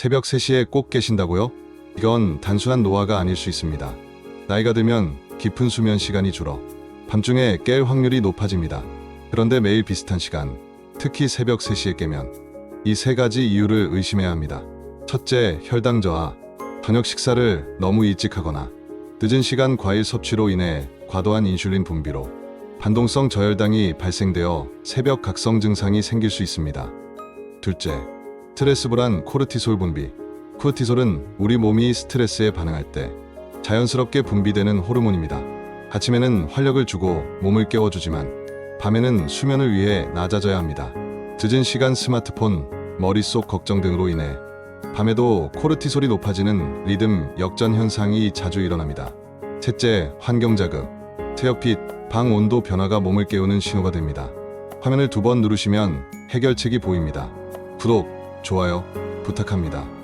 새벽 3시에 꼭 깨신다고요? 이건 단순한 노화가 아닐 수 있습니다. 나이가 들면 깊은 수면 시간이 줄어 밤중에 깰 확률이 높아집니다. 그런데 매일 비슷한 시간, 특히 새벽 3시에 깨면 이 세 가지 이유를 의심해야 합니다. 첫째, 혈당 저하. 저녁 식사를 너무 일찍 하거나 늦은 시간 과일 섭취로 인해 과도한 인슐린 분비로 반동성 저혈당이 발생되어 새벽 각성 증상이 생길 수 있습니다. 둘째, 스트레스 불안 코르티솔 분비. 코르티솔은 우리 몸이 스트레스에 반응할 때 자연스럽게 분비되는 호르몬입니다. 아침에는 활력을 주고 몸을 깨워주지만 밤에는 수면을 위해 낮아져야 합니다. 늦은 시간 스마트폰, 머릿속 걱정 등으로 인해 밤에도 코르티솔이 높아지는 리듬 역전 현상이 자주 일어납니다. 셋째, 환경 자극. 태엽빛, 방 온도 변화가 몸을 깨우는 신호가 됩니다. 화면을 두 번 누르시면 해결책이 보입니다. 구독, 좋아요 부탁합니다.